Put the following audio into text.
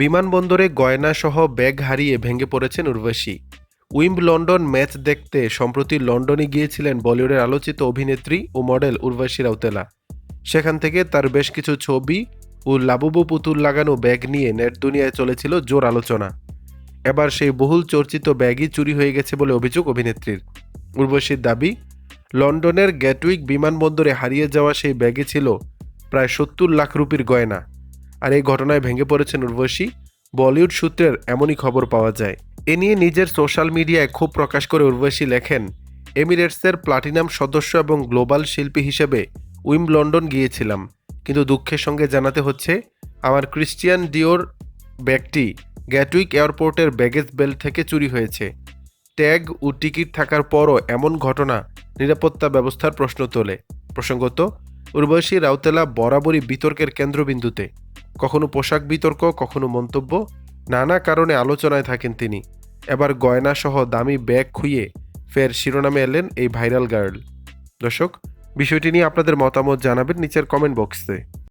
বিমানবন্দরে গয়নাসহ ব্যাগ হারিয়ে ভেঙে পড়েছেন উর্বশী। উইম্ব লন্ডন ম্যাচ দেখতে সম্প্রতি লন্ডনে গিয়েছিলেন বলিউডের আলোচিত অভিনেত্রী ও মডেল উর্বশী রাউতেলা। সেখান থেকে তার বেশ কিছু ছবি ও লাবুবু পুতুল লাগানো ব্যাগ নিয়ে নেট দুনিয়ায় চলেছিল জোর আলোচনা। এবার সেই বহুল চর্চিত ব্যাগই চুরি হয়ে গেছে বলে অভিযোগ অভিনেত্রীর। উর্বশীর দাবি, লন্ডনের গ্যাটউইক বিমানবন্দরে হারিয়ে যাওয়া সেই ব্যাগে ছিল প্রায় সত্তর লাখ রুপির গয়না। আর এই ঘটনায় ভেঙে পড়েছেন উর্বশী। বলিউড সূত্রের এমনই খবর পাওয়া যায়। এ নিয়ে নিজের সোশ্যাল মিডিয়ায় ক্ষোভ প্রকাশ করে উর্বশী লেখেন, এমিরেটসের প্লাটিনাম সদস্য এবং গ্লোবাল শিল্পী হিসেবে উইম লন্ডন গিয়েছিলাম। কিন্তু দুঃখের সঙ্গে জানাতে হচ্ছে, আমার ক্রিশ্চিয়ান ডিওর ব্যাগটি গ্যাটুইক এয়ারপোর্টের ব্যাগেজ বেল্ট থেকে চুরি হয়েছে। ট্যাগ ও টিকিট থাকার পরও এমন ঘটনা নিরাপত্তা ব্যবস্থার প্রশ্ন তোলে। প্রসঙ্গত, উর্বশী রাউতেলা বরাবরই বিতর্কের কেন্দ্রবিন্দুতে। কখনো পোশাক বিতর্ক, কখনো মন্তব্য, নানা কারণে আলোচনায় থাকেন তিনি। এবার গয়না সহ দামি ব্যাগ খুইয়ে ফের শিরোনামে এলেন এই ভাইরাল গার্ল। দর্শক, বিষয়টি নিয়ে আপনাদের মতামত জানাবেন নিচের কমেন্ট বক্সে